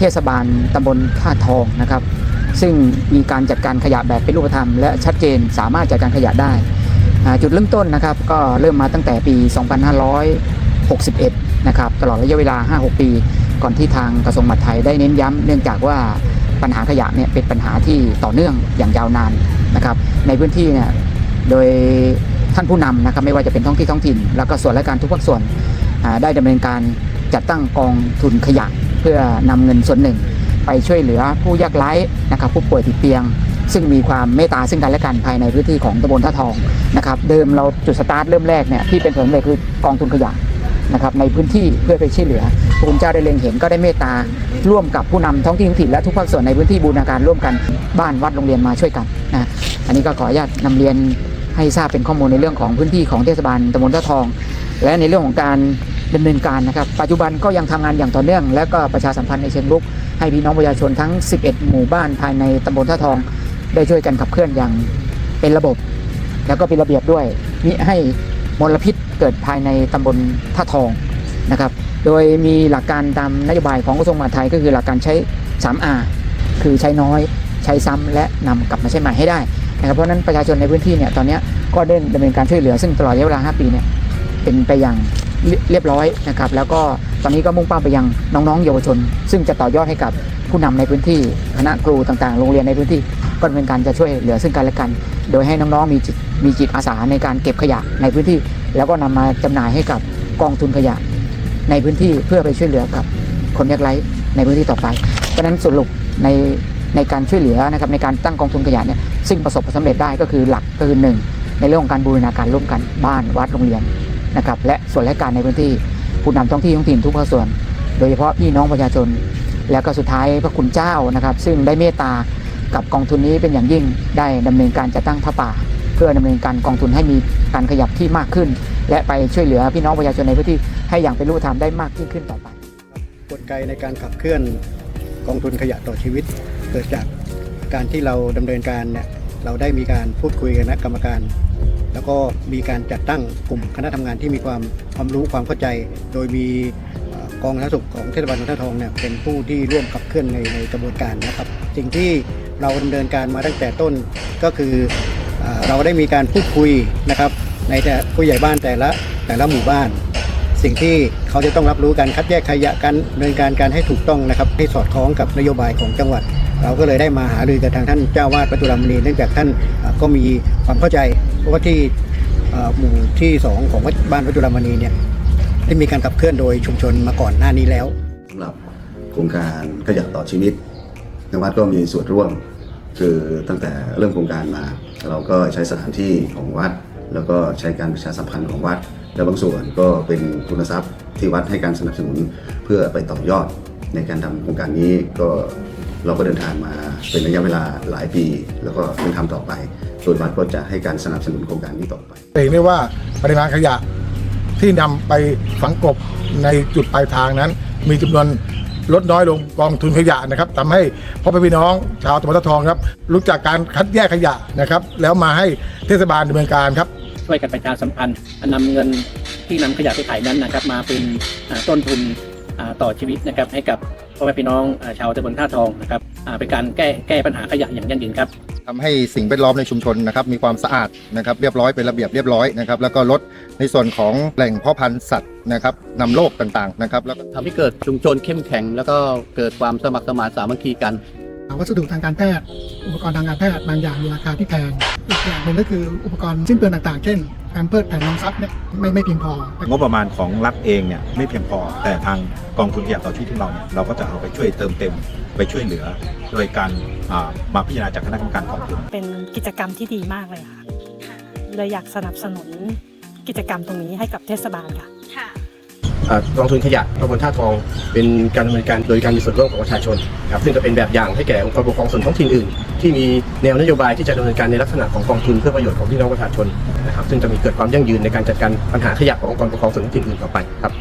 เทศบาลตำบลท่าทองนะครับ ซึ่งมีการจัดการขยะแบบเป็นรูปธรรม และชัดเจนสามารถจัดการขยะได้จุดเริ่มต้นนะครับก็เริ่มมาตั้งแต่ปี 2561 นะครับตลอดระยะเวลา 5-6 ปี ก่อนที่ทางกระทรวงมหาดไทยได้เน้นย้ำเนื่องจากว่าปัญหาขยะเนี่ยเป็นปัญหาที่ต่อเนื่องอย่างยาวนานนะครับ ในพื้นที่เนี่ยโดยท่านผู้นำนะครับไม่ว่าจะเป็นท้องที่ท้องถิ่น แล้วก็ส่วนราชการทุกภาคส่วนได้ดำเนินการจัดตั้งกองทุนขยะ เพื่อนำเงินส่วนหนึ่ง ไปช่วยเหลือผู้ยากไร้นะครับผู้ป่วยติดเตียง ซึ่งมีความเมตตาซึ่งกันและกันภายในพื้นที่ของตำบลท่าทองนะครับเดิมเราจุดสตาร์ทเริ่มแรกเนี่ยที่เป็นผลเลยคือกองทุนขยะนะครับในพื้นที่เพื่อไปช่วยเหลือพระคุณเจ้าได้เล็งเห็นก็ได้เมตตาร่วมกับผู้นำท้องที่ท้องถิ่นและทุกภาคส่วนในพื้นที่บูรณาการร่วมกันบ้านวัดโรงเรียนมาช่วยกันนะอันนี้ก็ขออนุญาตนำเรียนให้ทราบเป็นข้อมูลในเรื่องของพื้นที่ของเทศบาลตำบลท่าทอง และในเรื่องของการ ดำเนินการนะครับ ปัจจุบันก็ยังทำงานอย่างต่อเนื่อง และก็ประชาสัมพันธ์ในเชิงรุก ให้พี่น้องประชาชนทั้ง 11 หมู่บ้านภายในตำบลท่าทอง ได้ช่วยกันขับเคลื่อนอย่างเป็นระบบ แล้วก็เป็นระเบียบด้วยมิให้มลพิษเกิดภายในตำบลท่าทองนะครับ โดยมีหลักการตามนโยบายของกระทรวงมหาดไทยก็คือหลักการใช้ 3R คือใช้น้อยใช้ซ้ำและนำกลับมาใช้ใหม่ให้ได้นะครับเพราะฉะนั้นประชาชนในพื้นที่เนี่ยตอนนี้ก็ได้ดำเนินการช่วยเหลือซึ่งตลอดระยะเวลา 5 ปีเนี่ยเป็นไปอย่าง เรียบร้อยนะครับแล้วก็ตอนนี้ก็มุ่งเป้าไปยังน้องๆ เยาวชน ซึ่งจะต่อยอดให้กับผู้นำในพื้นที่คณะครูต่างๆ โรงเรียนในพื้นที่ ก็เนินการจะช่วยเหลือซึ่งกันและกัน โดยให้น้องๆมีจิตมีจิตอาสาในการเก็บขยะในพื้นที่ แล้วก็นำมาจำหน่ายให้กับกองทุนขยะในพื้นที่เพื่อไปช่วยเหลือกับคนยากไร้ในพื้นที่ต่อไป เพราะนั้นสรุปในในการช่วยเหลือนะครับในการตั้งกองทุนขยะเนี่ยซึ่งประสบความสำเร็จได้ก็คือหลักก็คือหนึ่งในเรื่องของการบูรณาการร่วมกันบ้านวัดโรงเรียน นะครับและส่วนราชการในพื้นที่ผู้นำท้องที่ท้องถิ่นทุกภาคส่วน โดยเฉพาะพี่น้องประชาชน แล้วก็สุดท้ายพระคุณเจ้านะครับ ซึ่งได้เมตตากับกองทุนนี้เป็นอย่างยิ่งได้ดำเนินการจัดตั้งพระป่า เพื่อดำเนินการกองทุนให้มีการขยับที่มากขึ้น และไปช่วยเหลือพี่น้องประชาชนในพื้นที่ให้อย่างเป็นรูปธรรมได้มากยิ่งขึ้นต่อไปกลไกในการขับเคลื่อนกองทุนขยะต่อชีวิต เกิดจากการที่เราดำเนินการเนี่ยเราได้มีการพูดคุยกับคณะกรรมการ แล้วก็มีการจัดตั้งกลุ่มคณะทำงานที่มีความความรู้ความเข้าใจ โดยมีกองสาธารณสุขของเทศบาลเมืองท่าทองเนี่ยเป็นผู้ที่ร่วมขับเคลื่อนในในกระบวนการนะครับ สิ่งที่เราดำเนินการมาตั้งแต่ต้นก็คือเอเราได้มีการพูดคุยนะครับในแต่ผู้ใหญ่บ้านแต่ละแต่ละหมู่บ้าน สิ่งที่เขาจะต้องรับรู้การคัดแยกขยะการดำเนินการการให้ถูกต้องนะครับให้สอดคล้องกับนโยบายของจังหวัด เราก็เลยได้มาหารือกับทางท่านเจ้าวาดปัตุลามณีเนื่องจากท่านก็มีความเข้าใจเพราะว่าที่หมู่ที่2ของวัดบ้านปัตุลามณีเนี่ยได้มีการขับเคลื่อนโดยชุมชนมาก่อนหน้านี้แล้วสำหรับโครงการขยะต่อชีวิตทางวัดก็มีส่วนร่วม คือตั้งแต่เริ่มโครงการมา เราก็ใช้สถานที่ของวัด แล้วก็ใช้การประชาสัมพันธ์ของวัด และบางส่วนก็เป็นทุนทรัพย์ที่วัดให้การสนับสนุนเพื่อไปต่อยอดในการทำโครงการนี้ก็ เราก็เดินทางมาเป็นระยะเวลาหลายปี แล้วก็ยังทำต่อไป ส่วนวัดก็จะให้การสนับสนุนโครงการนี้ต่อไป เห็นได้ว่าปริมาณขยะที่นำไปฝังกลบในจุดปลายทางนั้น มีจำนวนลดน้อยลงกองทุนขยะนะครับทำให้พ่อแม่พี่น้องชาวตำบลตะทองครับ รู้จักการคัดแยกขยะนะครับ แล้วมาให้เทศบาลดำเนินการครับ ช่วยกันประชาสัมพันธ์นำเงินที่นำขยะไปขายนั้นนะครับ มาเป็นอ่าต้นทุนอ่าต่อชีวิตนะครับให้กับ พ่อแม่พี่น้องอ่าชาวตำบลท่าทองนะครับอ่าเป็นการแก้แก้ปัญหาขยะอย่างยั่งยืนครับทำให้สิ่งแวดล้อมในชุมชนนะครับมีความสะอาดนะครับเรียบร้อยเป็นระเบียบเรียบร้อยนะครับแล้วก็ลดในส่วนของแหล่งเพาะพันธุ์สัตว์นะครับนำโรคต่างๆนะครับแล้วก็ทำให้เกิดชุมชนเข้มแข็ง แล้วก็เกิดความสมัครสมานสามัคคีกัน วัสดุทางการแพทย์ อุปกรณ์ทางการแพทย์บางอย่างมีราคาที่แพง อีกอย่างหนึ่งก็คืออุปกรณ์สิ้นเปลืองต่างๆ เช่นแอมเพิร์แผ่นรองซับเนี่ยไม่ไม่เพียงพอ งบประมาณของรัฐเองเนี่ยไม่เพียงพอ แต่ทางกองทุนขยะต่อชีวิตของเราเนี่ยเราก็จะเอาไปช่วยเติมเต็มไปช่วยเหลือ โดยการอ่ามาพิจารณาจากคณะกรรมการกองทุนเป็นกิจกรรมที่ดีมากเลยค่ะเลยอยากสนับสนุนกิจกรรมตรงนี้ให้กับเทศบาลค่ะอ่า กองทุนขยะตำบลท่าทอง เป็นการดำเนินการโดยการมีส่วนร่วมของประชาชนครับซึ่งจะเป็นแบบอย่างให้แก่องค์กรปกครองส่วนท้องถิ่นอื่น ที่มีแนวนโยบายที่จะดำเนินการในลักษณะของกองทุนเพื่อประโยชน์ของพี่น้องประชาชนนะครับซึ่งจะมีเกิดความยั่งยืนในการจัดการปัญหาขยะขององค์กรปกครองส่วนท้องถิ่นอื่นต่อไปครับ